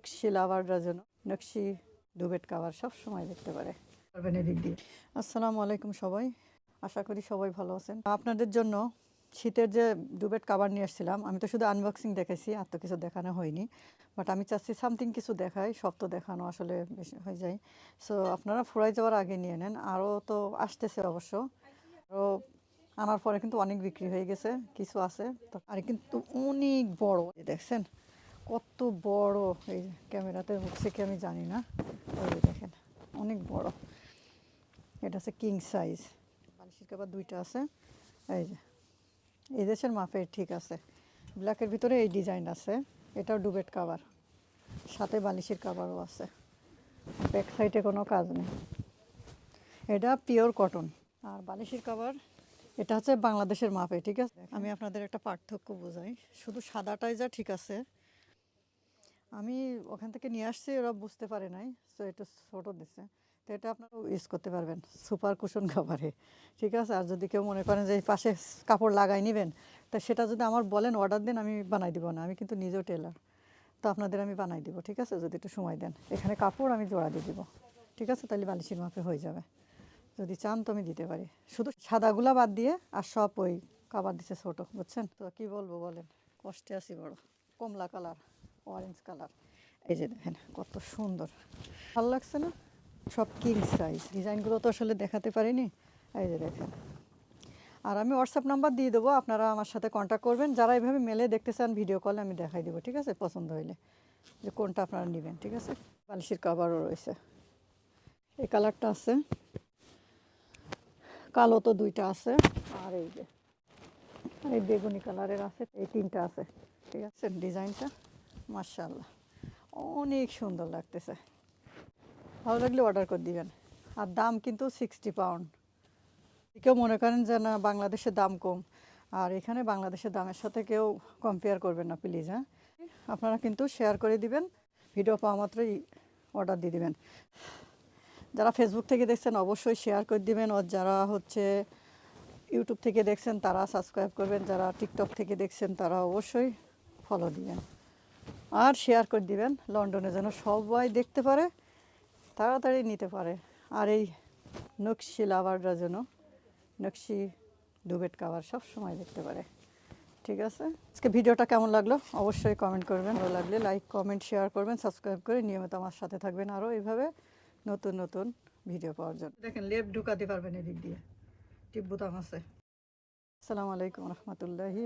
নকশি লাভাররা যেন নকশি ডুবেট কাভার সব সময় দেখতে পারে। পারবেন এদিক দিয়ে। আসসালামু আলাইকুম সবাই আশা করি সবাই ভালো আছেন। আপনাদের জন্য শীতের যে ডুবেট কাভার নিয়ে আসছিলাম আমি তো শুধু আনবক্সিং দেখেছি আর তো কিছু দেখানো হয়নি। বাট আমি চাচ্ছি সামথিং কিছু দেখাই সব তো দেখানো আসলে বেশি হয়ে যায়। সো আপনারা ফুরাই যাওয়ার আগে নিয়ে নেন আরও তো আসতেছে অবশ্য। আরও আনার পরে কিন্তু অনেক বিক্রি হয়ে গেছে কিছু আছে। তো আর কিন্তু অনেক বড় দেখছেন? কত বড়, এই ক্যামেরাতে উঠছে কি আমি জানি না, ওই দেখেন, অনেক বড়। এটা হচ্ছে কিং সাইজ বালিশের কাবার দুইটা আছে, এই যে। এই দেশের মাপের ঠিক আছে। ব্ল্যাকের ভিতরে এই ডিজাইন আছে, এটাও ডুবেট কাভার সাথে বালিশের কাভারও আছে। ব্যাক সাইডে কোনো কাজ নেই। এটা পিওর কটন আর বালিশের কাভার এটা হচ্ছে বাংলাদেশের মাপে, ঠিক আছে? আমি আপনাদের একটা পার্থক্য বোঝাই। শুধু সাদাটাই যা ঠিক আছে আমি ওখান থেকে নিয়ে আসছি, ওরা বুঝতে পারে নাই সো এটা ছোটো দিছে। তো এটা আপনারা ইউজ করতে পারবেন সুপার কুশন কাভারে ঠিক আছে? আর যদি কেউ মনে করেন যে পাশে কাপড় লাগাই নেবেন, তা সেটা যদি আমার বলেন অর্ডার দেন, আমি বানাই দিব না, আমি কিন্তু নিজেও টেলার তো আপনাদের আমি বানাই দিব, ঠিক আছে? যদি একটু সময় দেন। এখানে কাপড় আমি জোড়া দিয়ে দিব। ঠিক আছে? তাহলে বালিশের মাপে হয়ে যাবে। যদি চান তো আমি দিতে পারি। শুধু সাদাগুলা বাদ দিয়ে, আর সব ওই কাবার দিছে ছোটো, বুঝছেন? তো কি বলব বলেন? কষ্টে আছি বড়। কমলা কালার অরেঞ্জ কালার এই যে দেখেন, কত সুন্দর। ভালো লাগছে না? সব কিং সাইজ ডিজাইনগুলো তো আসলে দেখাতে পারিনি। এই যে দেখেন। আর আমি হোয়াটসঅ্যাপ নাম্বার দিয়ে দেবো, আপনারা আমার সাথে কন্ট্যাক্ট করবেন। যারা এইভাবে মেলে দেখতে চান ভিডিও কলে আমি দেখাই দেবো, ঠিক আছে? পছন্দ হইলে। যে কোনটা আপনারা নেবেন, ঠিক আছে? বালিশের কাভারও রয়েছে। এই কালারটা আছে। কালো তো দুইটা আছে। আর এই যে, এই বেগুনি কালারের আছে। এই তিনটা আছে। ঠিক আছে, ডিজাইনটা। মার্শাল্লাহ অনেক সুন্দর লাগতেছে। ভালো লাগলে অর্ডার করে দিবেন। আর দাম কিন্তু সিক্সটি পাউন্ড কেউ মনে করেন যে না, বাংলাদেশের দাম কম। আর এখানে বাংলাদেশের দামের সাথে কেউ কম্পেয়ার করবেন না প্লিজ হ্যাঁ? আপনারা কিন্তু শেয়ার করে দিবেন। ভিডিও পাওয়া মাত্রই অর্ডার দিয়ে দিবেন। যারা ফেসবুক থেকে দেখছেন, অবশ্যই শেয়ার করে দিবেন। আর যারা হচ্ছে ইউটিউব থেকে দেখছেন, তারা সাবস্ক্রাইব করবেন। যারা টিকটক থেকে দেখছেন, তারা অবশ্যই ফলো দিবেন। আর শেয়ার করে দিবেন। লন্ডনে যেন সবাই দেখতে পারে, তাড়াতাড়ি নিতে পারে। আর এই নকশি লাভাররা যেন, নকশি ডুবেট কাভার সব সময় দেখতে পারে। ঠিক আছে? আজকে ভিডিওটা কেমন লাগল? অবশ্যই কমেন্ট করবেন। ভালো লাগলে লাইক কমেন্ট শেয়ার করবেন সাবস্ক্রাইব করে নিয়মিত আমার সাথে থাকবেন আরও এইভাবে নতুন নতুন ভিডিও পাওয়ার জন্য। দেখেন, লেপ ঢুকাতে পারবেন এদিক দিয়ে। টিপ বোতাম আছে। আসসালামু আলাইকুম রহমতুল্লাহি